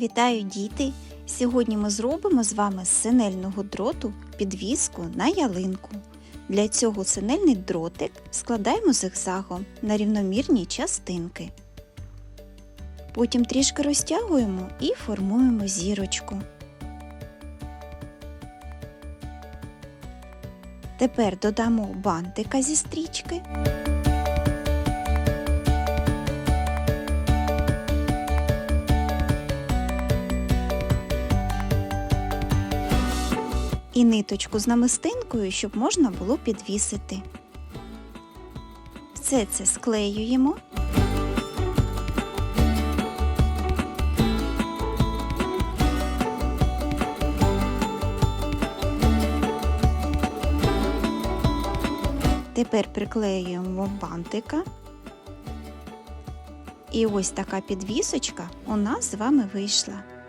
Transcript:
Вітаю діти! Сьогодні ми зробимо з вами з синельного дроту підвіску на ялинку. Для цього синельний дротик складаємо зигзагом на рівномірні частинки. Потім трішки розтягуємо і формуємо зірочку. Тепер додамо бантика зі стрічки. І ниточку з намистинкою, щоб можна було підвісити. Все це склеюємо. Тепер приклеюємо бантика. І ось така підвісочка у нас з вами вийшла.